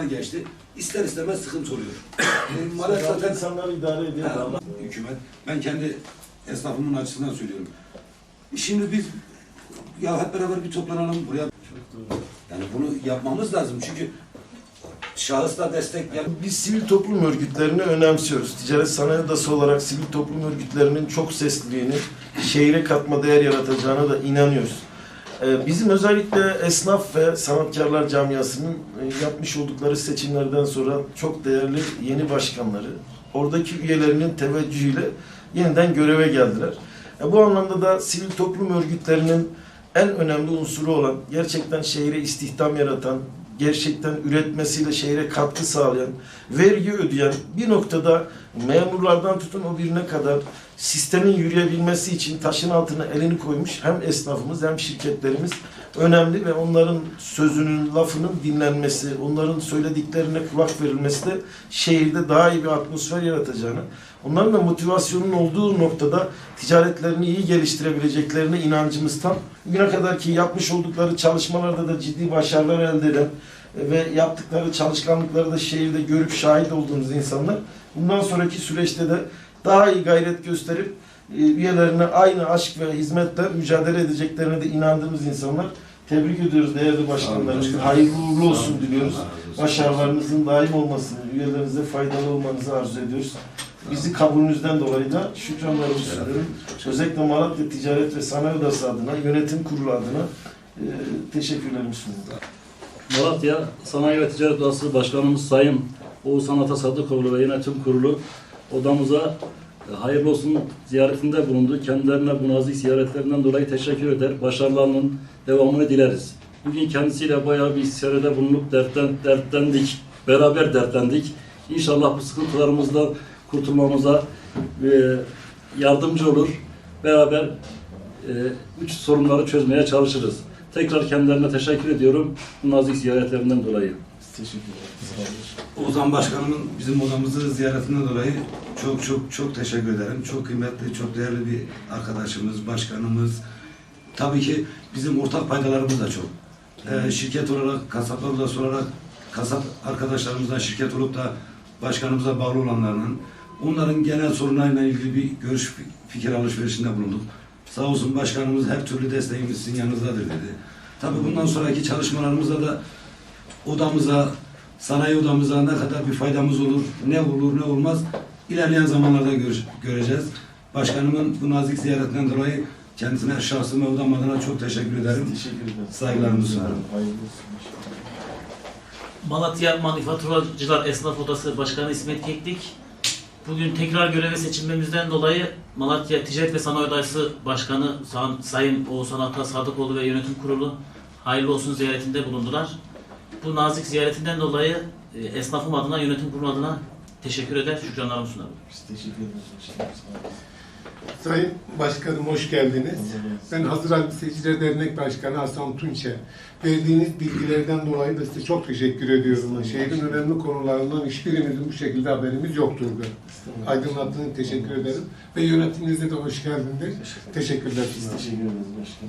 Geçti. İster istemez sıkıntı oluyor. E, Maalesef Zaten zaten insanlar idare ediyor. Ha, hükümet. Ben kendi esnafımın açısından söylüyorum. Şimdi biz ya hep beraber bir toplanalım buraya. Yani bunu yapmamız lazım çünkü şahısla destek yani Biz sivil toplum örgütlerini önemsiyoruz. Ticaret Sanayi Odası olarak sivil toplum örgütlerinin çok sesliliğini şehire katma değer yaratacağına da inanıyoruz. Ee, Bizim özellikle esnaf ve sanatkarlar camiasının e, yapmış oldukları seçimlerden sonra çok değerli yeni başkanları, oradaki üyelerinin teveccühüyle yeniden göreve geldiler. E, Bu anlamda da sivil toplum örgütlerinin en önemli unsuru olan, gerçekten şehire istihdam yaratan, gerçekten üretmesiyle şehre katkı sağlayan, vergi ödeyen, bir noktada memurlardan tutun o birine kadar sistemin yürüyebilmesi için taşın altına elini koymuş hem esnafımız hem şirketlerimiz önemli ve onların sözünün, lafının dinlenmesi, onların söylediklerine kulak verilmesi de şehirde daha iyi bir atmosfer yaratacağını, onların da motivasyonun olduğu noktada ticaretlerini iyi geliştirebileceklerine inancımız tam. Bugüne kadar ki yapmış oldukları çalışmalarda da ciddi başarılar elde eden ve yaptıkları çalışkanlıkları da şehirde görüp şahit olduğumuz insanlar bundan sonraki süreçte de daha iyi gayret gösterip e, üyelerine aynı aşk ve hizmetle mücadele edeceklerine de inandığımız insanlar. Tebrik ediyoruz değerli başkanlarımız. başkanım. Hayırlı uğurlu olsun diliyoruz. Başarılarınızın daim olmasını, üyelerinize faydalı olmanızı arzu ediyoruz. Bizi kabulünüzden dolayı da şükranlarımı sunuyorum. Özellikle Malatya Ticaret ve Sanayi Odası adına, yönetim kurulu adına e, teşekkürlerimi sunuyorum. Malatya Sanayi ve Ticaret Odası Başkanımız Sayın Oğuzhan Atasadıkoğlu ve Yönetim Kurulu odamıza e, hayırlı olsun ziyaretinde bulundu. Kendilerine bu nazik ziyaretlerinden dolayı teşekkür eder. Başarılarının devamını dileriz. Bugün kendisiyle bayağı bir istişarede bulunup dertten, dertlendik. Beraber dertlendik. İnşallah bu sıkıntılarımızdan kurtulmamıza e, yardımcı olur. Beraber e, üç sorunları çözmeye çalışırız. Tekrar kendilerine teşekkür ediyorum bu nazik ziyaretlerinden dolayı. Teşekkür ederim. Ozan Başkanımın bizim odamızı ziyaretinden dolayı çok çok çok teşekkür ederim. Çok kıymetli, çok değerli bir arkadaşımız, başkanımız. Tabii ki bizim ortak paydalarımız da çok. Ee, şirket olarak, kasaplar odası olarak kasap arkadaşlarımızla şirket olup da başkanımıza bağlı olanlarının onların genel sorunlarıyla ilgili bir görüş fikir alışverişinde bulunduk. Sağ olsun başkanımız her türlü desteğimiz sizin yanınızdadır dedi. Tabii bundan sonraki çalışmalarımızda da odamıza, sanayi odamıza ne kadar bir faydamız olur, ne olur ne olmaz ilerleyen zamanlarda gör- göreceğiz. Başkanımın bu nazik ziyaretinden dolayı kendisine şahsım ve odam adına çok teşekkür ederim. Teşekkür ederim. Saygılarımı sunarım. Hayırlı olsun. inşallah. Malatya Manifaturacılar Esnaf Odası Başkanı İsmet Keklik. Bugün tekrar göreve seçilmemizden dolayı Malatya Ticaret ve Sanayi Odası Başkanı Sa- Sayın Oğuzhan Ata Sadıkoğlu ve Yönetim Kurulu hayırlı olsun ziyaretinde bulundular. Bu nazik ziyaretinden dolayı e, esnafım adına, yönetim kurulu adına teşekkür eder, şükranlarımı sunarım. Biz teşekkür ederiz. Sayın Başkanım hoş geldiniz. Ben Hazır Elbiseciler Dernek Başkanı Hasan Tunçe. Verdiğiniz bilgilerden dolayı da size çok teşekkür ediyorum. Şehrin önemli konularından hiçbirimizin bu şekilde haberimiz yoktur. Aydınlattığınız teşekkür ederim. Ve yönetiminize de hoş geldiniz. Teşekkürler teşekkür ederiz.